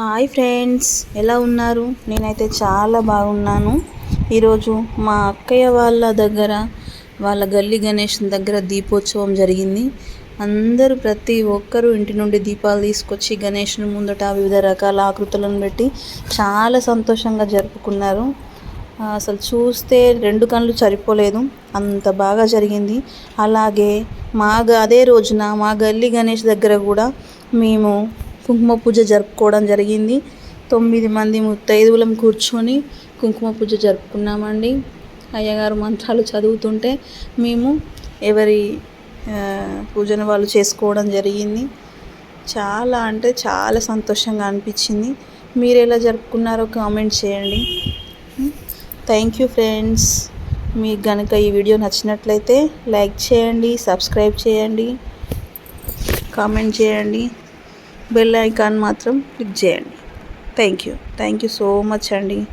Hi friends ఎలా ఉన్నారు? నేనైతే చాలా బాగున్నాను. ఈరోజు మా అక్కయ్య వాళ్ళ దగ్గర వాళ్ళ గల్లీ గణేష్ దగ్గర దీపోత్సవం జరిగింది. అందరూ ప్రతి ఒక్కరూ ఇంటి నుండి దీపాలు తీసుకొచ్చి గణేష్ని ముందట వివిధ రకాల ఆకృతులను పెట్టి చాలా సంతోషంగా జరుపుకున్నారు. అసలు చూస్తే రెండు కళ్ళు సరిపోలేదు. అంత బాగా జరిగింది. అలాగే మా అదే రోజున మా గల్లీ గణేష్ దగ్గర కూడా మేము కుంకుమ పూజ జరుపుకోవడం జరిగింది. తొమ్మిది మంది ముత్తైదువులం కూర్చొని కుంకుమ పూజ జరుపుకున్నామండి. అయ్యగారు మంత్రాలు చదువుతుంటే మేము ఎవరి పూజను వాళ్ళు చేసుకోవడం జరిగింది. చాలా అంటే చాలా సంతోషంగా అనిపించింది. మీరు ఎలా జరుపుకున్నారో కామెంట్ చేయండి. Thank you friends. మీకు కనుక ఈ వీడియో నచ్చినట్లయితే లైక్ చేయండి సబ్స్క్రైబ్ చేయండి కామెంట్ చేయండి. బెల్ ఐకాన్ మాత్రం క్లిక్ చేయండి. Thank you. Thank you so much అండి.